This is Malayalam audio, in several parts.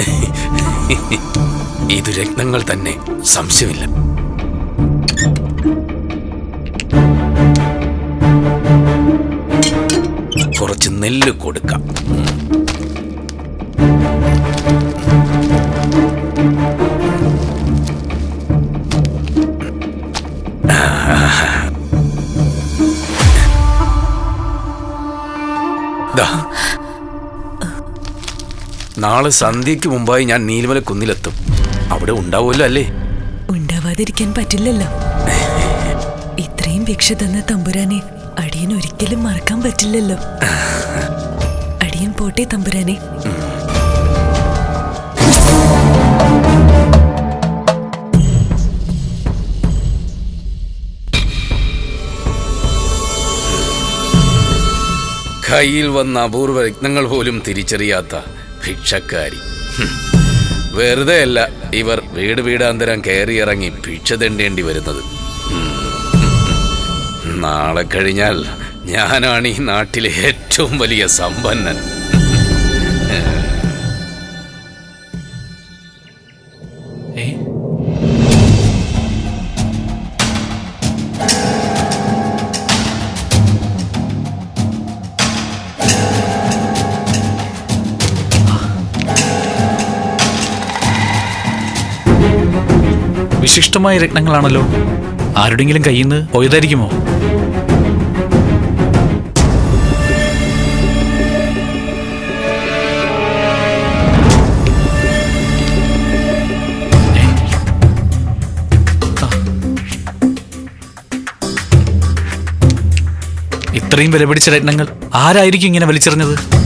ഇത് രത്നങ്ങൾ തന്നെ. സംശയമില്ല. കുറച്ച് നെല്ല് കൊടുക്കാം. നാളെ സന്ധ്യയ്ക്ക് മുമ്പായി ഞാൻ നീലമല കുന്നിലെത്തും. അവിടെ ഉണ്ടാവുമല്ലോ അല്ലേ? ഉണ്ടാവാതിരിക്കാൻ പറ്റില്ലല്ലോ. ഇത്രയും ഭിക്ഷ തന്ന തമ്പുരാനെ അടിയൻ ഒരിക്കലും മറക്കാൻ പറ്റില്ലല്ലോ. അടിയൻ പോട്ടെ തമ്പുരാനെ. കയ്യിൽ വന്ന അപൂർവ രത്നങ്ങൾ പോലും തിരിച്ചറിയാത്ത ഭിക്ഷക്കാരി. വെറുതെ അല്ല ഇവർ വീട് വീടാന്തരം കയറിയിറങ്ങി ഭിക്ഷ തെണ്ടേണ്ടി വരുന്നത്. നാളെ കഴിഞ്ഞാൽ ഞാനാണ് ഈ നാട്ടിലെ ഏറ്റവും വലിയ സമ്പന്നൻ. വിശിഷ്ടമായ രത്നങ്ങളാണല്ലോ. ആരുടെങ്കിലും കയ്യിൽ നിന്ന് പോയതായിരിക്കുമോ. ഇത്രയും വിലപിടിച്ച രത്നങ്ങൾ ആരായിരിക്കും ഇങ്ങനെ വലിച്ചെറിഞ്ഞത്?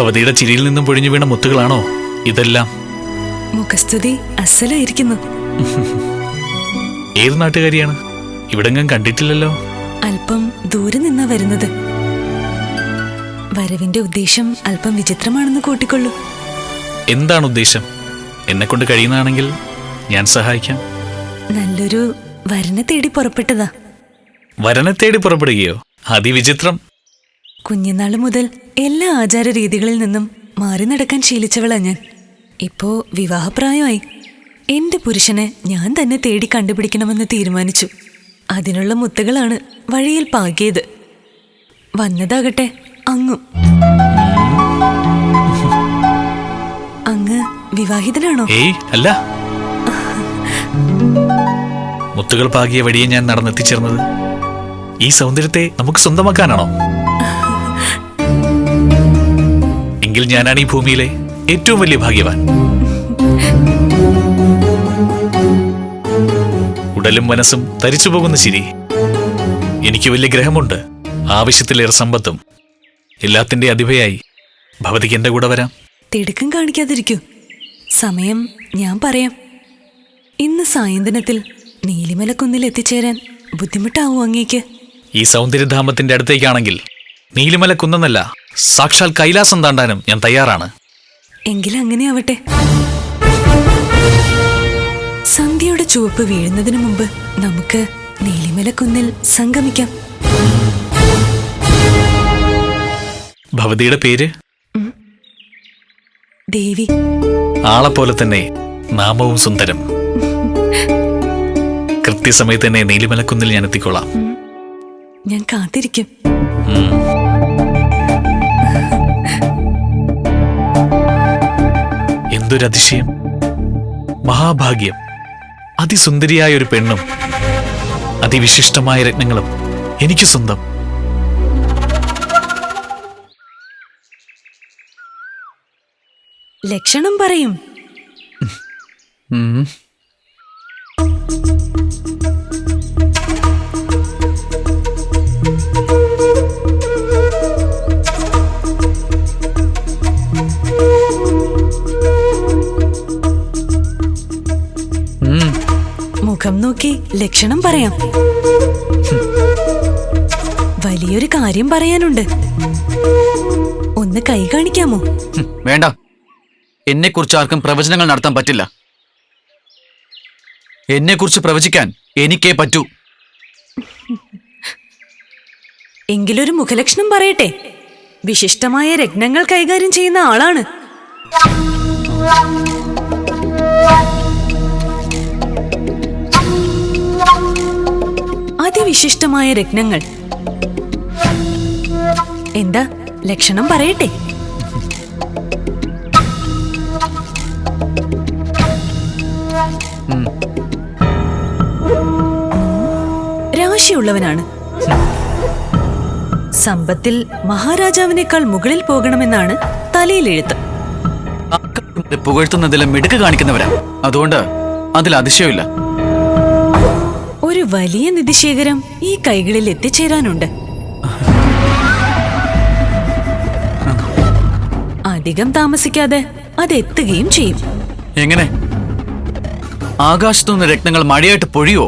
ഭവതിയുടെ ചിരിയിൽ നിന്നും പൊഴിഞ്ഞു വീണ മുത്തുകളാണോ ഇതെല്ലാം? മുഖസ്തുതി അസലായിരിക്കുന്നു. ഏത് നാട്ടുകാരിയാണ്? ഇവിടെങ്ങും കണ്ടിട്ടില്ലല്ലോ. അല്പം ദൂരെ നിന്നാ വരുന്നത്. വരവിന്റെ ഉദ്ദേശം അല്പം വിചിത്രമാണെന്ന് കൂട്ടിക്കൊള്ളൂ. എന്താണ് ഉദ്ദേശം? എന്നെ കൊണ്ട് കഴിയുന്നതാണെങ്കിൽ ഞാൻ സഹായിക്കാം. നല്ലൊരു വരനെ തേടി പുറപ്പെട്ടതാ. വരനെ തേടി പുറപ്പെടുകയോ? അതിവിചിത്രം. കുഞ്ഞുനാൾ മുതൽ എല്ലാ ആചാര രീതികളിൽ നിന്നും മാറി നടക്കാൻ ശീലിച്ചവളാ ഞാൻ. ഇപ്പോ വിവാഹപ്രായമായി. എന്റെ പുരുഷനെ ഞാൻ തന്നെ തേടി കണ്ടുപിടിക്കണമെന്ന് തീരുമാനിച്ചു. അതിനുള്ള മുത്തുകളാണ് വഴിയിൽ പാകിയത്. വന്നതാകട്ടെ അങ്ങും. അങ്ങ് വിവാഹിതനാണോ? അല്ല. മുത്തുകൾ പാകിയ വഴിയെ ഞാൻ നടന്നെത്തിച്ചേർന്നത്. ഈ സൗന്ദര്യത്തെ നമുക്ക് സ്വന്തമാക്കാനാണോ? എങ്കിൽ ഞാനാണ് ഈ ഭൂമിയിലെ ഏറ്റവും വലിയ ഭാഗ്യവാൻ. ഉടലും മനസ്സും തരിച്ചു പോകുന്ന ചിരി. എനിക്ക് വലിയ ഗ്രഹമുണ്ട്. ആവശ്യത്തിലേറെ സമ്പത്തും. എല്ലാത്തിന്റെ അതിഭയായി ഭവതിക്ക് എന്റെ കൂടെ വരാം. തിടുക്കം കാണിക്കാതിരിക്കൂ. സമയം ഞാൻ പറയാം. ഇന്ന് സായന്തനത്തിൽ നീലിമലക്കുന്നിൽ എത്തിച്ചേരാൻ ബുദ്ധിമുട്ടാവൂ അങ്ങേക്ക്. ഈ സൗന്ദര്യധാമത്തിന്റെ അടുത്തേക്കാണെങ്കിൽ നീലിമല കുന്നല്ല സാക്ഷാൽ കൈലാസം താണ്ടാനും ഞാൻ തയ്യാറാണ്. എങ്കിൽ അങ്ങനെ ആവട്ടെ സന്ധ്യയുടെ ചുവപ്പ് വീഴുന്നതിന് മുമ്പ് നമുക്ക് നീലിമല കുന്നിൽ സംഗമിക്കാം. ഭവതിയുടെ പേര്? ദേവി. ആളെ പോലെ തന്നെ നാമവും സുന്ദരം. കൃത്യസമയത്ത് തന്നെ നീലിമലക്കുന്നിൽ ഞാൻ എത്തിക്കോളാം. ഞാൻ കാത്തിരിക്കും. എന്തൊരതിശയം മഹാഭാഗ്യം അതിസുന്ദരിയായ ഒരു പെണ്ണും അതിവിശിഷ്ടമായ രത്നങ്ങളും എനിക്ക് സ്വന്തം. ലക്ഷണം പറയും. ഉം. ലക്ഷണം പറയാം. വലിയൊരു കാര്യം പറയാനുണ്ട്. ഒന്ന് കൈ കാണിക്കാമോ? വേണ്ട. എന്നെ കുറിച്ച് ആർക്കും പ്രവചനങ്ങൾ നടത്താൻ പറ്റില്ല. എന്നെ കുറിച്ച് പ്രവചിക്കാൻ എനിക്കേ പറ്റൂ. എങ്കിലൊരു മുഖലക്ഷണം പറയട്ടെ. വിശിഷ്ടമായ രത്നങ്ങൾ കൈകാര്യം ചെയ്യുന്ന ആളാണ്. അതിവിശിഷ്ടമായ രത്നങ്ങൾ. എന്താ? ലക്ഷണം പറയട്ടെ. രാശിയുള്ളവനാണ് സമ്പത്തിൽ മഹാരാജാവിനേക്കാൾ മുകളിൽ പോകണമെന്നാണ് തലയിലെഴുത്ത്. പുകഴ്ത്തുന്നതിലും മിടുക്ക് കാണിക്കുന്നവരാ. അതുകൊണ്ട് അതിൽ അതിശയമില്ല. വലിയ നിധിശേഖരം ഈ കൈകളിൽ എത്തിച്ചേരാനുണ്ട്. അധികം താമസിക്കാതെ അത് എത്തുകയും ചെയ്യും. എങ്ങനെ? ആകാശത്തുനിന്ന് രത്നങ്ങൾ മഴയായിട്ട് പൊഴിയോ?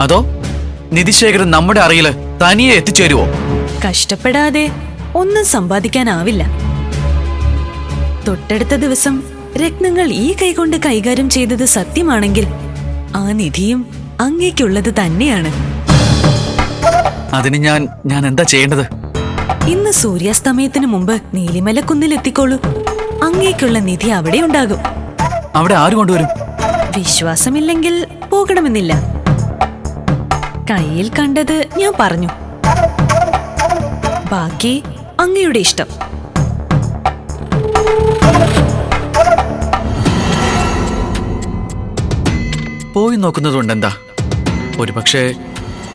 അതോ നിധിശേഖരൻ നമ്മുടെ അറിയിൽ തനിയെ എത്തിച്ചേരുവോ? കഷ്ടപ്പെടാതെ ഒന്നും സമ്പാദിക്കാനാവില്ല. തൊട്ടടുത്ത ദിവസം രത്നങ്ങൾ ഈ കൈകൊണ്ട് കൈകാര്യം ചെയ്തത് സത്യമാണെങ്കിൽ ആ നിധിയും അങ്ങേക്കുള്ളത് തന്നെയാണ്. അതിന് ഞാൻ ഞാൻ എന്താ ചെയ്യേണ്ടത്? ഇന്ന് സൂര്യാസ്തമയത്തിന് മുമ്പ് നീലിമലക്കുന്നിൽ എത്തിക്കോളൂ അങ്ങേക്കുള്ള നിധി അവിടെ ഉണ്ടാകും. അവിടെ ആര് കൊണ്ടുവരും? വിശ്വാസമില്ലെങ്കിൽ പോകണമെന്നില്ല. കയ്യിൽ കണ്ടത് ഞാൻ പറഞ്ഞു. ബാക്കി അങ്ങയുടെ ഇഷ്ടം. പോയി നോക്കുന്നതുകൊണ്ട് എന്താ ഒരുപക്ഷെ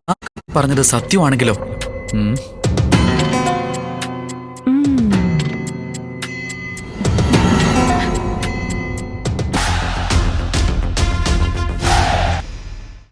ആ പറഞ്ഞത് സത്യമാണെങ്കിലോ?